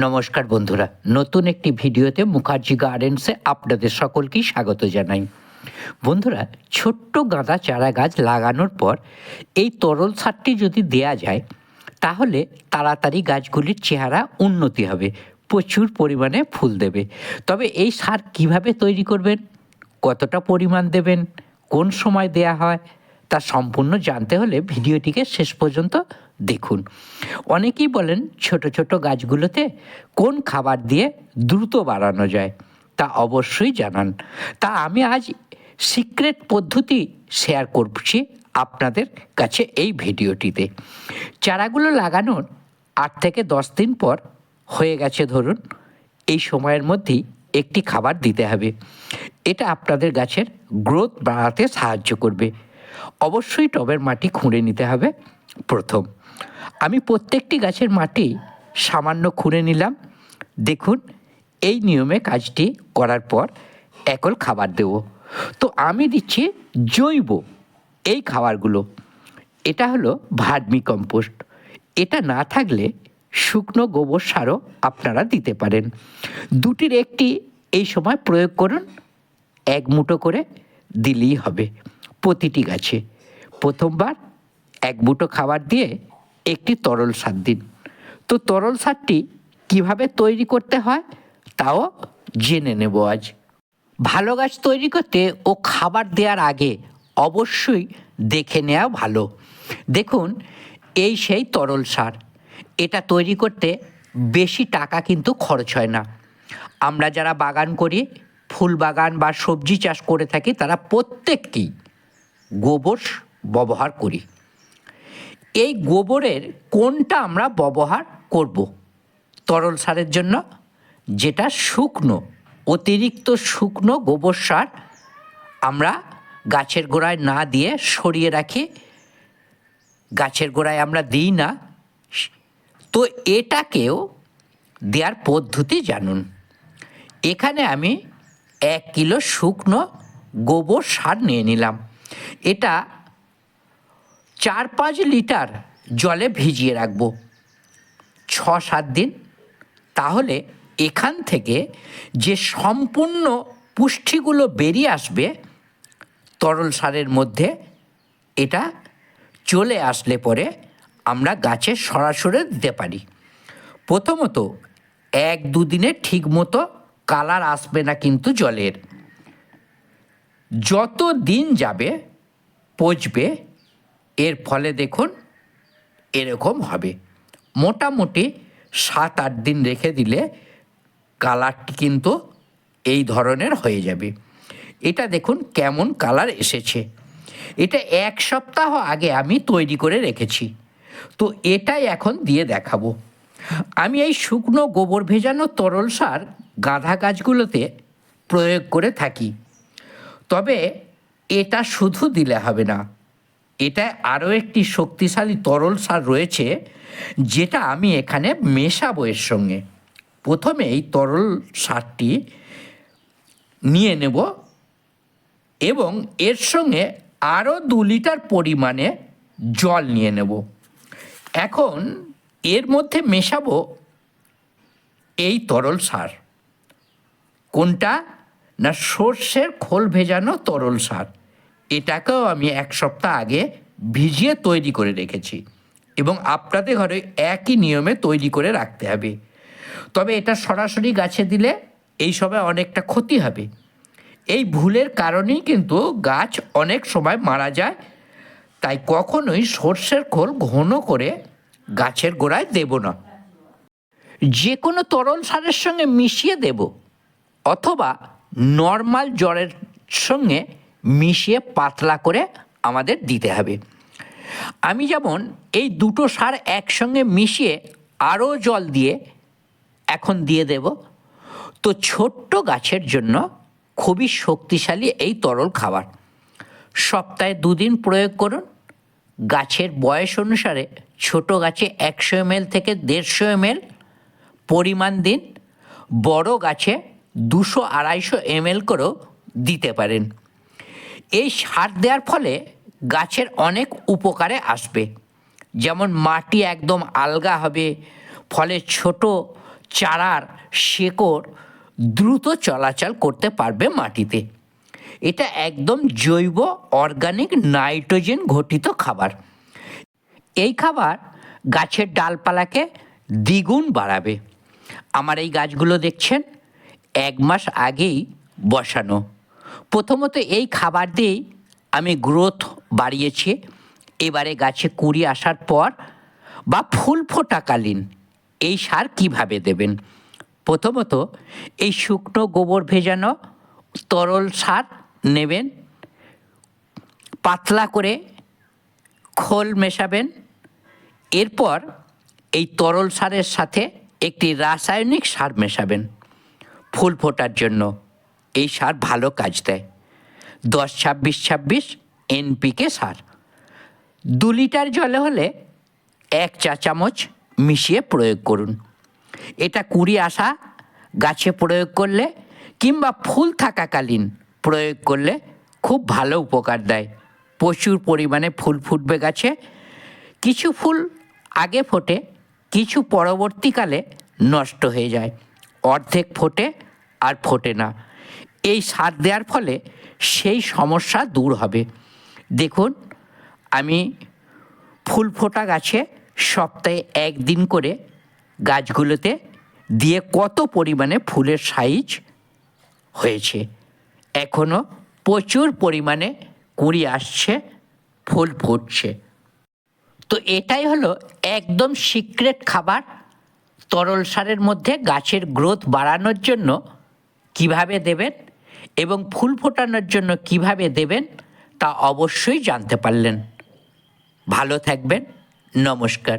নমস্কার বন্ধুরা, নতুন একটি ভিডিওতে মুখার্জি গার্ডেন্সে আপনাদের সকলকেই স্বাগত জানাই। বন্ধুরা, ছোট্ট গাঁদা চারা গাছ লাগানোর পর এই তরল সারটি যদি দেয়া যায়, তাহলে তাড়াতাড়ি গাছগুলির চেহারা উন্নতি হবে, প্রচুর পরিমাণে ফুল দেবে। তবে এই সার কীভাবে তৈরি করবেন, কতটা পরিমাণ দেবেন, কোন সময় দেয়া হয়, তা সম্পূর্ণ জানতে হলে ভিডিওটিকে শেষ পর্যন্ত দেখুন। অনেকেই বলেন ছোট ছোট গাছগুলোতে কোন খাবার দিয়ে দ্রুত বাড়ানো যায়, তা অবশ্যই জানান। তা আমি আজ সিক্রেট পদ্ধতি শেয়ার করছি আপনাদের কাছে এই ভিডিওটিতে। চারাগুলো লাগানোর আট থেকে দশ দিন পর হয়ে গেছে ধরুন, এই সময়ের মধ্যেই একটি খাবার দিতে হবে। এটা আপনাদের গাছের গ্রোথ বাড়াতে সাহায্য করবে। অবশ্যই টবের মাটি খুঁড়ে নিতে হবে প্রথম। আমি প্রত্যেকটি গাছের মাটি সামান্য খুঁড়ে নিলাম। দেখুন, এই নিয়মে কাজটি করার পর একল খাবার দেব। তো আমি দিচ্ছি জৈব এই খাবারগুলো। এটা হলো ভার্মি কম্পোস্ট। এটা না থাকলে শুকনো গোবর সারও আপনারা দিতে পারেন। দুটির একটি এই সময় প্রয়োগ করুন, এক মুঠো করে দিলেই হবে প্রতিটি গাছে। প্রথমবার এক মুঠো খাবার দিয়ে একটি তরল সার দিন। তো তরল সারটি কীভাবে তৈরি করতে হয় তাও জেনে নেব আজ। ভালো গাছ তৈরি করতে ও খাবার দেওয়ার আগে অবশ্যই দেখে নেওয়া ভালো। দেখুন, এই সেই তরল সার। এটা তৈরি করতে বেশি টাকা কিন্তু খরচ হয় না। আমরা যারা বাগান করি, ফুল বাগান বা সবজি চাষ করে থাকি, তারা প্রত্যেককেই গোবর ব্যবহার করি। এই গোবরের কোনটা আমরা ব্যবহার করব? তরল সারের জন্য, যেটা শুকনো, অতিরিক্ত শুকনো গোবর সার আমরা গাছের গোড়ায় না দিয়ে সরিয়ে রাখি। গাছের গোড়ায় আমরা দিই না। তো এটাকেও দেওয়ার পদ্ধতি জানুন। এখানে আমি এক কিলো শুকনো গোবর সার নিয়ে নিলাম। এটা চার পাঁচ লিটার জলে ভিজিয়ে রাখব। ছ সাত দিন। তাহলে এখান থেকে যে সম্পূর্ণ পুষ্টিগুলো বেরিয়ে আসবে, তরল সারের মধ্যে এটা চলে আসলে পরে আমরা গাছে সরাসরি দিতে পারি। প্রথমত এক দুদিনে ঠিক মতো কালার আসবে না কিন্তু জলের। যত দিন যাবে, পচবে এর ফলে দেখুন, এরকম হবে। মোটামুটি সাত, আট দিন রেখে দিলে কালারটি কিন্তু এই ধরনের হয়ে যাবে। এটা দেখুন কেমন কালার এসেছে। এটা এক সপ্তাহ আগে আমি তৈরি করে রেখেছি। তো এটাই এখন দিয়ে দেখাবো। আমি এই শুকনো গোবর ভেজানো তরল সার গাঁদা গাছগুলোতে প্রয়োগ করে থাকি। তবে এটা শুধু দিলে হবে না। এটা আরও একটি শক্তিশালী তরল সার রয়েছে, যেটা আমি এখানে মেশাবো এর সঙ্গে। প্রথমে এই তরল সারটি নিয়ে নেব এবং এর সঙ্গে আরও দু লিটার পরিমাণে জল নিয়ে নেব। এখন এর মধ্যে মেশাবো এই তরল সার। কোনটা? না, সর্ষের খোল ভেজানো তরল সার। এটাকেও আমি এক সপ্তাহ আগে ভিজিয়ে তৈরি করে রেখেছি এবং আপনাদের ঘরে একই নিয়মে তৈরি করে রাখতে হবে। তবে এটা সরাসরি গাছে দিলে এই সময় অনেকটা ক্ষতি হবে। এই ভুলের কারণেই কিন্তু গাছ অনেক সময় মারা যায়, তাই কখনোই সর্ষের খোল ঘন করে গাছের গোড়ায় দেব না। যে কোনো তরল সারের সঙ্গে মিশিয়ে দেব, অথবা নর্মাল জ্বরের সঙ্গে মিশিয়ে পাতলা করে আমাদের দিতে হবে। আমি যেমন এই দুটো সার একসঙ্গে মিশিয়ে আরও জল দিয়ে এখন দিয়ে দেব, তো ছোট্ট গাছের জন্য খুবই শক্তিশালী এই তরল খাবার। সপ্তাহে দুদিন প্রয়োগ করুন। গাছের বয়স অনুসারে ছোট গাছে একশো এমএল থেকে দেড়শো এমএল পরিমাণ দিন, বড় গাছে দুশো আড়াইশো এমএল করেও দিতে পারেন। এই সার দেওয়ার ফলে গাছের অনেক উপকারে আসবে। যেমন মাটি একদম আলগা হবে, ফলে ছোট চারার শেকড় দ্রুত চলাচল করতে পারবে মাটিতে। এটা একদম জৈব, অর্গানিক নাইট্রোজেন ঘটিত খাবার। এই খাবার গাছের ডালপালাকে দ্বিগুণ বাড়াবে। আমার এই গাছগুলো দেখছেন, এক মাস আগেই বসানো। প্রথমত এই খাবার দিয়েই আমি গ্রোথ বাড়িয়েছি। এবারে গাছে কুড়ি আসার পর বা ফুল ফোটাকালীন এই সার কীভাবে দেবেন? প্রথমত এই শুকনো গোবর ভেজানো তরল সার নেবেন, পাতলা করে খোল মেশাবেন। এরপর এই তরল সারের সাথে একটি রাসায়নিক সার মেশাবেন ফুল ফোটার জন্য। এই সার ভালো কাজ দেয়। দশ ছাব্বিশ ছাব্বিশ এনপিকে সার। দু লিটার জলে হলে এক চা চামচ মিশিয়ে প্রয়োগ করুন। এটা কুড়ি আসা গাছে প্রয়োগ করলে কিংবা ফুল থাকাকালীন প্রয়োগ করলে খুব ভালো উপকার দেয়। প্রচুর পরিমাণে ফুল ফুটবে গাছে। কিছু ফুল আগে ফোটে, কিছু পরবর্তীকালে নষ্ট হয়ে যায়। অর্ধেক ফোটে আর ফোটে না। এই সার দেওয়ার ফলে সেই সমস্যা দূর হবে। দেখুন, আমি ফুল ফোটা গাছে সপ্তাহে একদিন করে গাছগুলোতে দিয়ে কত পরিমাণে ফুলের সাইজ হয়েছে। এখনও প্রচুর পরিমাণে কুড়ি আসছে, ফুল ফুটছে। তো এটাই হলো একদম সিক্রেট খাবার তরল সারের মধ্যে গাছের গ্রোথ বাড়ানোর জন্য কীভাবে দেবেন? এবং ফুল ফোটানোর জন্য কীভাবে দেবেন তা অবশ্যই জানতে পারলেন। ভালো থাকবেন। নমস্কার।